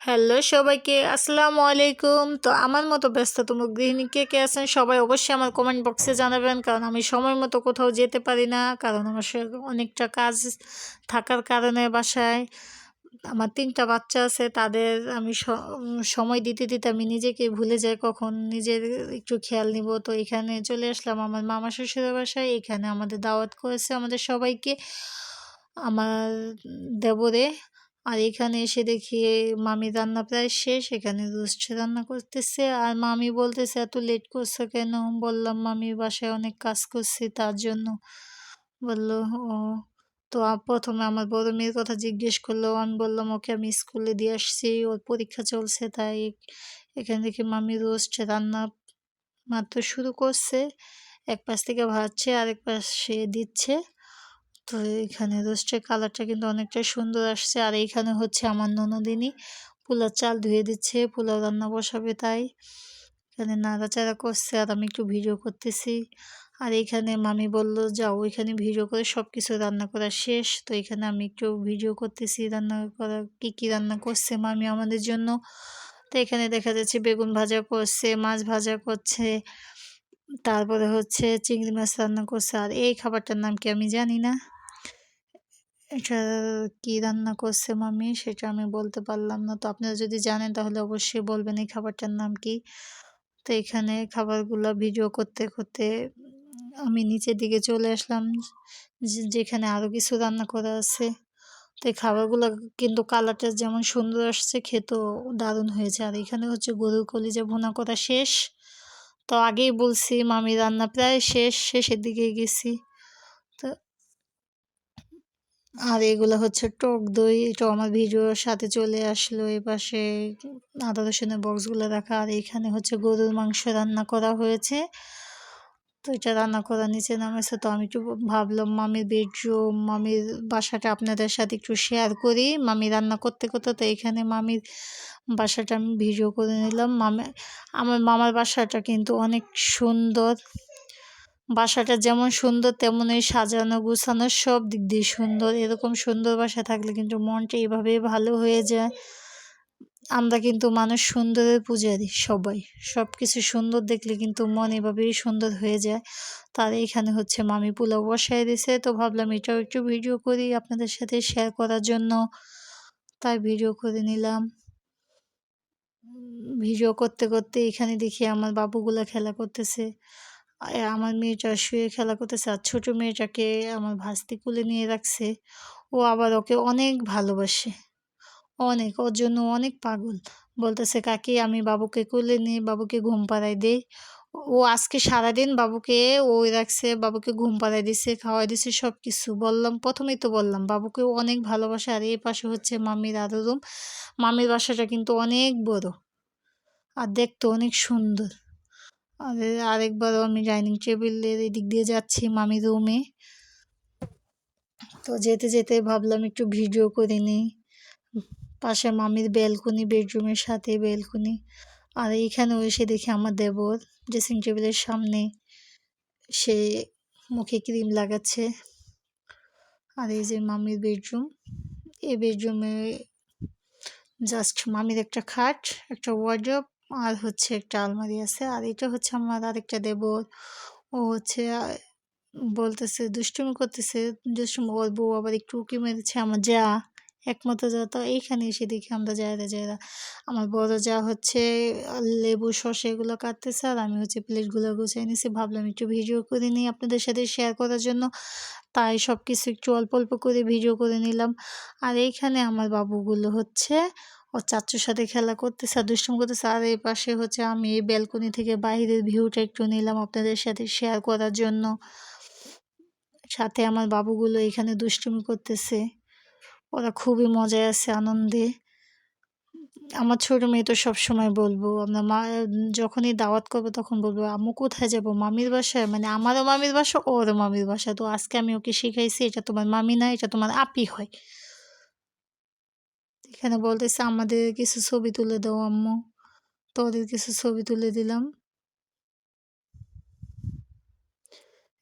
Hello সবাইকে, আসসালামু আলাইকুম। তো আমার মতো ব্যস্ততম গৃহিণী কে কে আছেন সবাই অবশ্যই আমার কমেন্ট বক্সে জানাবেন, কারণ আমি সময় মতো কোথাও যেতে পারি না, কারণ আমার অনেকটা কাজ থাকার কারণে বাসায়। আমার তিনটা বাচ্চা আছে, তাদের আমি সময় দিতে দিতে আমি নিজেকে ভুলে যাই কখন, নিজের একটু খেয়াল নিব। তো এখানে চলে আসলাম আমার মামা শ্বশুরের বাসায়, এখানে আমাদের দাওয়াত করেছে আমাদের সবাইকে। আমার দেবরে আর এখানে এসে দেখি মামি রান্না প্রায় শেষ, এখানে রোস্ট রান্না করতেছে। আর মামি বলতেছে, এত লেট করছ কেন? বললাম, মামি বাসায় অনেক কাজ করছি, তার জন্য। বলল, ও। তো প্রথমে আমার বড় মেয়ের কথা জিজ্ঞেস করল, আমি বললাম, ওকে আমি স্কুলে দিয়ে আসছি, ওর পরীক্ষা চলছে, তাই এখানে দেখি মামি রোস্ট রান্না মাত্র শুরু করছে। এক পাশ থেকে ভাজছে, আরেক পাশ দিচ্ছে। তো এখানে রোস্টের কালারটা কিন্তু অনেকটা সুন্দর আসছে। আর এইখানে হচ্ছে আমার ননদিনী পোলাও চাল ধুয়ে দিচ্ছে, পোলাও রান্না বসাবে তাই। এখানে নাড়াচাড়া করছে আর আমি একটু ভিডিও করতেছি। আর এইখানে মামি বলল, যাও ওইখানে ভিডিও করে সব কিছু রান্না করা শেষ। তো এখানে আমি একটু ভিডিও করতেছি, রান্না করা, কী কী রান্না করছে মামি আমাদের জন্য। তো এখানে দেখা যাচ্ছে বেগুন ভাজা করছে, মাছ ভাজা করছে, তারপরে হচ্ছে চিংড়ি মাছ রান্না করছে। আর এই খাবারটার নাম কি আমি জানি না। এটা কি রান্না করছে মামি সেটা আমি বলতে পারলাম না। তো আপনারা যদি জানেন তাহলে অবশ্যই বলবেন এই খাবারটার নাম কি। তো এখানে খাবারগুলো ভিডিও করতে করতে আমি নিচের দিকে চলে আসলাম যেখানে আরও কিছু রান্না করা আছে। তো এই খাবারগুলো কিন্তু কালারটা যেমন সুন্দর আসছে, খেতেও দারুণ হয়েছে। আর এখানে হচ্ছে গরুর কলিজা ভুনা করা শেষ। তো আগেই বলছি মামি রান্না প্রায় শেষ, শেষের দিকে গেছি। আর এগুলো হচ্ছে টক দই এটা আমার ভিডিওর সাথে চলে আসলো এ পাশে। আদা বক্সগুলো রাখা। আর এখানে হচ্ছে গরুর মাংস রান্না করা হয়েছে। তো এটা রান্না করা নিচে নামেছে তো আমি একটু ভাবলাম, মামির বেডরুম মামির বাসাটা আপনাদের সাথে একটু শেয়ার করি। মামি রান্না করতে করতে তো এখানে মামির বাসাটা আমি ভিডিও করে নিলাম। মামা, আমার মামার বাসাটা কিন্তু অনেক সুন্দর। বাসাটা যেমন সুন্দর, তেমনই সাজানো, গুছানো সব দিক দিয়ে সুন্দর। এরকম সুন্দর বাসা থাকলে কিন্তু মনটা এভাবেই ভালো হয়ে যায়। আমরা কিন্তু মানুষ সুন্দরের পূজারি সবাই। সব কিছু সুন্দর দেখলে কিন্তু মন এভাবেই সুন্দর হয়ে যায়। তার এখানে হচ্ছে মামি পোলাও বসায় দিছে। তো ভাবলাম এটাও একটু ভিডিও করি আপনাদের সাথে শেয়ার করার জন্য। তাই ভিডিও করে নিলাম। ভিডিও করতে করতে এখানে দেখি আমার বাবুগুলা খেলা করতেছে। আমার মেয়েটা শুয়ে খেলা করতেছে আর ছোটো মেয়েটাকে আমার ভাস্তি কুলে নিয়ে রাখছে। ও আবার ওকে অনেক ভালোবাসে। অনেক, ওর জন্য অনেক পাগল। বলতেছে, কাকি, আমি বাবুকে কুলে নিই বাবুকে ঘুম পাড়াই দেই। ও আজকে সারাদিন বাবুকে ওই রাখছে, বাবুকে ঘুম পাড়াই দিছে খাওয়াই দিছে সব কিছু বললাম, প্রথমেই তো বললাম, বাবুকে অনেক ভালোবাসে আর এই পাশে হচ্ছে মামির আরও রুম মামির বাসাটা কিন্তু অনেক বড়। আর দেখতে অনেক সুন্দর। আর আমি ডাইনিং টেবিলের এদিক দিয়ে যাচ্ছি মামির রুমে। তো যেতে যেতে ভাবলাম একটু ভিডিও করে নিই। পাশে মামির বেলকুনি বেডরুমের সাথে বেলকুনি আর এইখানে এসে দেখি আমার দেবর ড্রেসিং টেবিলের সামনে সে মুখে ক্রিম লাগাচ্ছে। আর এই যে মামির বেডরুম, এই বেডরুমে জাস্ট মামির একটা খাট, একটা ওয়ার্ড্রপ আর হচ্ছে একটা আলমারি আছে। আর এটা হচ্ছে আমার আরেকটা দেবর। ও হচ্ছে বলতেছে, দুষ্টুমি করতেছে। দুষ্টুমি ওর বউ আবার একটু উকি মেরেছে আমার যা, একমাত্র যা। তো এইখানে এসে দেখি আমরা যাইরা যাইরা আমার বড় যা হচ্ছে, লেবু, শসা এগুলো কাটতেছে। আর আমি হচ্ছে প্লেটগুলো গুছিয়ে নিছি। ভাবলাম একটু ভিডিও করে নিই আপনাদের সাথে শেয়ার করার জন্য। তাই সব কিছু একটু অল্প অল্প করে ভিডিও করে নিলাম। আর এইখানে আমার বাবুগুলো হচ্ছে ওর চাচুর সাথে খেলা করতেছে আর দুষ্টুম করতেছে। আর এই পাশে হচ্ছে আমি এই ব্যালকনি থেকে বাইরের ভিউটা একটু নিলাম আপনাদের সাথে শেয়ার করার জন্য। সাথে আমার বাবুগুলো এখানে দুষ্টুমি করতেছে। ওরা খুবই মজায় আছে, আনন্দে। আমার ছোটো মেয়ে তো সবসময় বলব, আমরা মা, যখনই দাওয়াত করব তখন বলব, আম্মু কোথায় যাব? মামির বাসায়? মানে আমারও মামির বাসা, ওরও মামির বাসা। তো আজকে আমি ওকে শিখাইছি, এটা তোমার মামি না, এটা তোমার আপি হয়। এখানে বলতেছে, আমাদের কিছু ছবি তুলে দাও, আম্মু। তো ওদের কিছু ছবি তুলে দিলাম।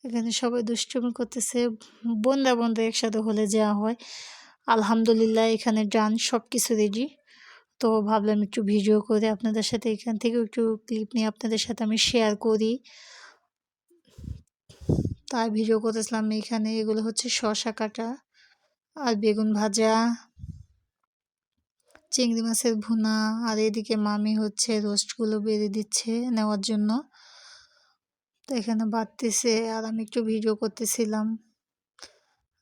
এখানে সবাই দুষ্টুমি করতেছে। বন্ধা বন্ধা একসাথে হলে যাওয়া হয়। আলহামদুলিল্লাহ, এখানে ডান সব কিছু রেডি তো ভাবলাম একটু ভিডিও করে আপনাদের সাথে এখান থেকে একটু ক্লিপ নিয়ে আপনাদের সাথে আমি শেয়ার করি। তাই ভিডিও করতেছিলাম এখানে। এগুলো হচ্ছে শশা কাটা আর বেগুন ভাজা। চিংড়ি মাছের ভুনা আর এদিকে মামি হচ্ছে রোস্টগুলো বেড়ে দিচ্ছে নেওয়ার জন্য। তো এখানে বাড়তেছে আর আমি একটু ভিডিও করতেছিলাম।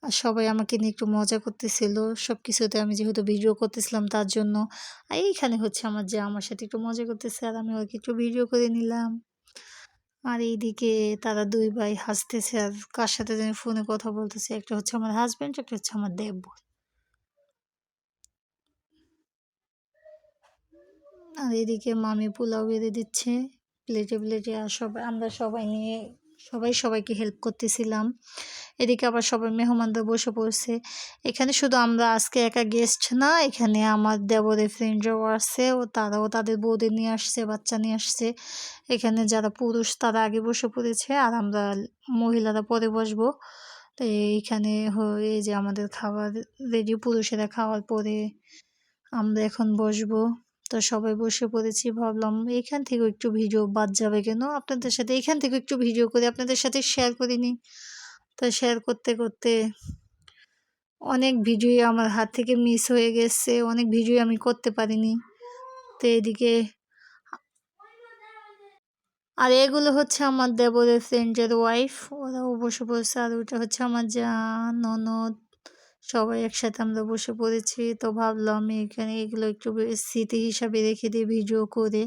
আর সবাই আমাকে নিয়ে একটু মজা করতেছিল। সব কিছুতে আমি যেহেতু ভিডিও করতেছিলাম তার জন্য। আর এইখানে হচ্ছে আমার যে আমার সাথে একটু মজা করতেছে আর আমি ওকে একটু ভিডিও করে নিলাম। আর এইদিকে তারা দুই ভাই হাসতেছে আর কার সাথে যেন ফোনে কথা বলতেছে, একটা হচ্ছে আমার হাজব্যান্ড একটা হচ্ছে আমার দেব আর এদিকে মামি পোলাও বেঁধে দিচ্ছে। প্লেটে প্লেটে আর সবাই আমরা সবাই নিয়ে, সবাই সবাইকে হেল্প করতেছিলাম। এদিকে আবার সবাই মেহমানদের বসে পড়ছে। এখানে শুধু আমরা আজকে একা গেস্ট না, এখানে আমার দেবরের ফ্রেন্ডরাও আসছে ও তারাও তাদের বৌদের নিয়ে আসছে, বাচ্চা নিয়ে আসছে। এখানে যারা পুরুষ তারা আগে বসে পড়েছে আর আমরা মহিলারা পরে বসবো। তো এইখানে এই যে আমাদের খাবার রেডি পুরুষেরা খাওয়ার পরে আমরা এখন বসবো। তো সবাই বসে পড়েছি, ভাবলাম এখান থেকে একটু ভিডিও বাদ যাবে কেন? আপনাদের সাথে এখান থেকে একটু ভিডিও করে আপনাদের সাথে শেয়ার করিনি তো শেয়ার করতে করতে অনেক ভিডিও আমার হাত থেকে মিস হয়ে গেছে, অনেক ভিডিও আমি করতে পারিনি। তো এদিকে আর এগুলো হচ্ছে আমার দেবরের ফ্রেন্ডের ওয়াইফ ওরাও বসে পড়েছে, আর ওটা হচ্ছে আমার যা ননদ সবাই একসাথে আমরা বসে পড়েছি। তো ভাবলাম এখানে এগুলো একটু স্মৃতি হিসাবে রেখে দিই ভিডিও করে।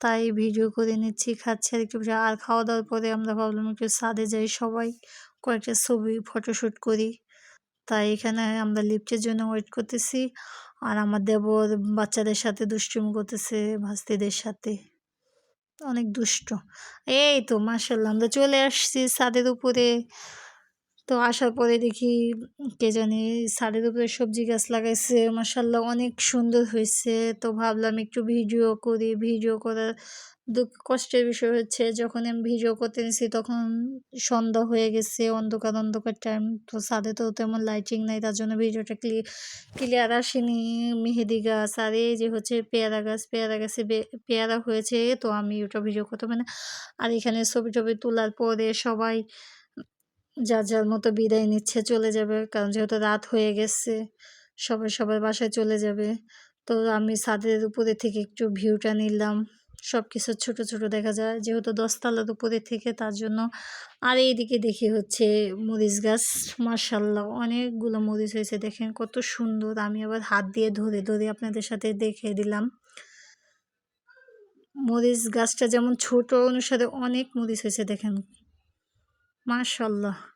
তাই ভিডিও করে নিচ্ছি, খাচ্ছি আর একটু আর খাওয়া দাওয়ার পরে আমরা ভাবলাম একটু সাদে যাই সবাই। কয়েকটা ছবি ফটোশ্যুট করি। তাই এখানে আমরা লিফটের জন্য ওয়েট করতেছি। আর আমার দেবর বাচ্চাদের সাথে দুষ্টুম করতেছে, ভাস্তিদের সাথে। অনেক দুষ্ট। এই তো মার্শাল্লাহ আমরা চলে আসছি ছাদের উপরে। তো আসার পরে দেখি, কে জানি ছাদের উপরে সবজি গাছ লাগাইছে মার্শাল্লাহ অনেক সুন্দর হয়েছে তো ভাবলাম একটু ভিডিও করি, ভিডিও করার দুঃখ, কষ্টের বিষয় হচ্ছে যখন আমি ভিডিও করতে নিছি তখন সন্ধ্যা হয়ে গেছে, অন্ধকার অন্ধকার টাইম তো ছাদে তো তেমন লাইটিং নাই, তার জন্য ভিডিওটা ক্লিয়ার ক্লিয়ার আসেনি। মেহেদি গাছ আর এই যে হচ্ছে পেয়ারা গাছ, পেয়ারা গাছে পেয়ারা হয়েছে, তো আমি ওটা ভিডিও করতে মানে আর এখানে ছবি টবি তোলার পরে সবাই যার যার মতো বিদায় নিচ্ছে চলে যাবে। কারণ যেহেতু রাত হয়ে গেছে, সবাই সবার বাসায় চলে যাবে। তো আমি ছাদের উপরে থেকে একটু ভিউটা নিলাম। সব কিছু ছোটো ছোটো দেখা যায়। যেহেতু দশতলার উপরে থেকে, তার জন্য আর এইদিকে দেখি হচ্ছে মরিচ গাছ। মার্শাল্লাহ অনেকগুলো মরিচ হয়েছে। দেখেন কত সুন্দর। আমি আবার হাত দিয়ে ধরে ধরে আপনাদের সাথে দেখে দিলাম। মরিচ গাছটা যেমন ছোট অনুসারে অনেক মরিচ হয়েছে, দেখেন। মাশাল্লাহ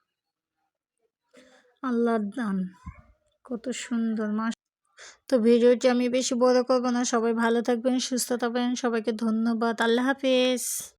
আল্লাহর দান। কত সুন্দর মাস তো ভিডিওটি আমি বেশি বড় করব না। সবাই ভালো থাকবেন, সুস্থ থাকবেন। সবাইকে ধন্যবাদ। আল্লাহ হাফিজ।